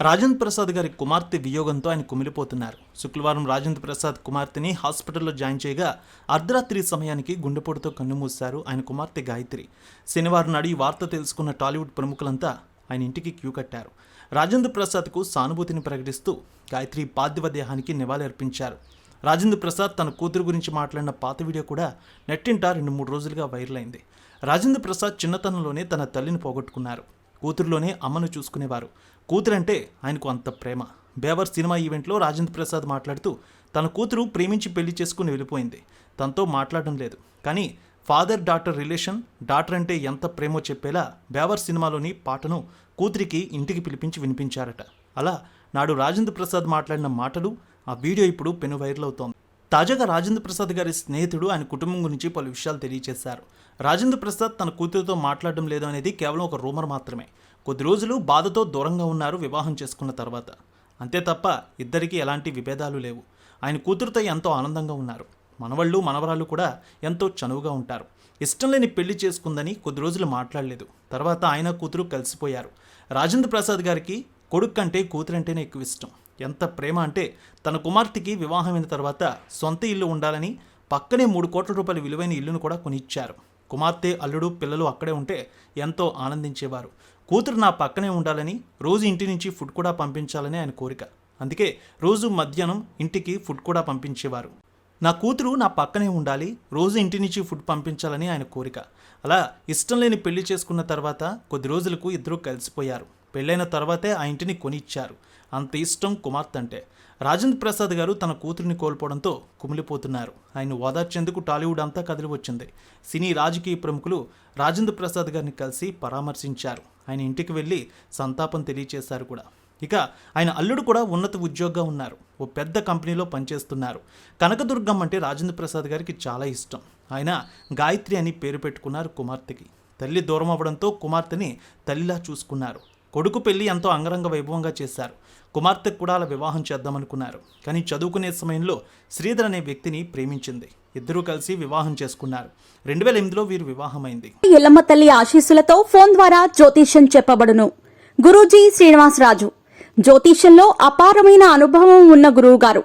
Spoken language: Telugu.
రాజేంద్ర ప్రసాద్ గారి కుమార్తె వియోగంతో ఆయన కుమిలిపోతున్నారు. శుక్రవారం రాజేంద్ర ప్రసాద్ కుమార్తెని హాస్పిటల్లో జాయిన్ చేయగా అర్ధరాత్రి సమయానికి గుండెపోటుతో కన్నుమూశారు ఆయన కుమార్తె గాయత్రి. శనివారం నాడు ఈ వార్త తెలుసుకున్న టాలీవుడ్ ప్రముఖులంతా ఆయన ఇంటికి క్యూ కట్టారు. రాజేంద్ర ప్రసాద్కు సానుభూతిని ప్రకటిస్తూ గాయత్రి పార్థివ దేహానికి నివాళి అర్పించారు. రాజేంద్ర ప్రసాద్ తన కూతురు గురించి మాట్లాడిన పాత వీడియో కూడా నెట్టింట రెండు మూడు రోజులుగా వైరల్ అయింది. రాజేంద్ర ప్రసాద్ చిన్నతనంలోనే తన తల్లిని పోగొట్టుకున్నారు. కూతురులోనే అమ్మను చూసుకునేవారు. కూతురంటే ఆయనకు అంత ప్రేమ. బేవర్ సినిమా ఈవెంట్లో రాజేంద్ర ప్రసాద్ మాట్లాడుతూ తన కూతురు ప్రేమించి పెళ్ళి చేసుకుని వెళ్ళిపోయింది. తనతో మాట్లాడడం లేదు. కానీ ఫాదర్ డాటర్ రిలేషన్ డాటర్ అంటే ఎంత ప్రేమో చెప్పేలా బేవర్ సినిమాలోని పాటను కూతురికి ఇంటికి పిలిపించి వినిపించారట. అలా నాడు రాజేంద్ర ప్రసాద్ మాట్లాడిన మాటలు ఆ వీడియో ఇప్పుడు పెను వైరల్ అవుతోంది. తాజాగా రాజేంద్ర ప్రసాద్ గారి స్నేహితుడు ఆయన కుటుంబం గురించి పలు విషయాలు తెలియజేశారు రాజేంద్ర ప్రసాద్ తన కూతురుతో మాట్లాడడం లేదు అనేది కేవలం ఒక రూమర్ మాత్రమే. కొద్ది రోజులు బాధతో దూరంగా ఉన్నారు వివాహం చేసుకున్న తర్వాత. అంతే తప్ప ఇద్దరికీ ఎలాంటి విభేదాలు లేవు. ఆయన కూతురుతో ఎంతో ఆనందంగా ఉన్నారు. మనవళ్ళు మనవరాళ్ళు కూడా ఎంతో చనువుగా ఉంటారు. ఇష్టం లేని పెళ్ళి చేసుకుందని కొద్ది రోజులు మాట్లాడలేదు. తర్వాత ఆయన కూతురు కలిసిపోయారు. రాజేంద్ర ప్రసాద్ గారికి కొడుకు కంటే కూతురంటేనే ఎక్కువ ఇష్టం. ఎంత ప్రేమ అంటే తన కుమార్తెకి వివాహమైన తర్వాత సొంత ఇల్లు ఉండాలని పక్కనే మూడు కోట్ల రూపాయల విలువైన ఇల్లును కూడా కొనిచ్చారు. కుమార్తె అల్లుడు పిల్లలు అక్కడే ఉంటే ఎంతో ఆనందించేవారు. కూతురు నా పక్కనే ఉండాలని రోజు ఇంటి నుంచి ఫుడ్ కూడా పంపించాలని ఆయన కోరిక. అందుకే రోజు మధ్యాహ్నం ఇంటికి ఫుడ్ కూడా పంపించేవారు. నా కూతురు నా పక్కనే ఉండాలి రోజు ఇంటి నుంచి ఫుడ్ పంపించాలని ఆయన కోరిక. అలా ఇష్టం లేని పెళ్ళి చేసుకున్న తర్వాత కొద్ది రోజులకు ఇద్దరూ కలిసిపోయారు. పెళ్ళైన తర్వాతే ఆ ఇంటిని కొనిచ్చారు. అంత ఇష్టం కుమార్తె అంటే రాజేంద్ర ప్రసాద్ గారు తన కూతురిని కోల్పోవడంతో కుమిలిపోతున్నారు. ఆయన ఓదార్చేందుకు టాలీవుడ్ అంతా కదిలి వచ్చింది సినీ రాజకీయ ప్రముఖులు రాజేంద్ర ప్రసాద్ గారిని కలిసి పరామర్శించారు. ఆయన ఇంటికి వెళ్ళి సంతాపం తెలియచేశారు కూడా. ఇక ఆయన అల్లుడు కూడా ఉన్నత ఉద్యోగంగా ఉన్నారు. ఓ పెద్ద కంపెనీలో పనిచేస్తున్నారు. కనకదుర్గం అంటే రాజేంద్ర ప్రసాద్ గారికి చాలా ఇష్టం. ఆయన గాయత్రి అని పేరు పెట్టుకున్నారు కుమార్తెకి. తల్లి దూరం అవ్వడంతో కుమార్తెని తల్లిలా చూసుకున్నారు. కొడుకు పెళ్ళి ఎంతో అంగరంగ వైభవంగా చేశారు. కుమార్తెకు కూడా అలా వివాహం చేద్దామనుకున్నారు. కానీ చదువుకునే సమయంలో శ్రీధర్ అనే వ్యక్తిని ప్రేమించింది. ఇద్దరూ కలిసి వివాహం చేసుకున్నారు. రెండు వేల ఎనిమిదిలో వీరు వివాహమైంది. ఎల్లమ్మ తల్లి ఆశీస్సులతో ఫోన్ ద్వారా జ్యోతిష్యం చెప్పబడును. గురూజీ శ్రీనివాసరాజు. జ్యోతిష్యంలో అపారమైన అనుభవం ఉన్న గురువు గారు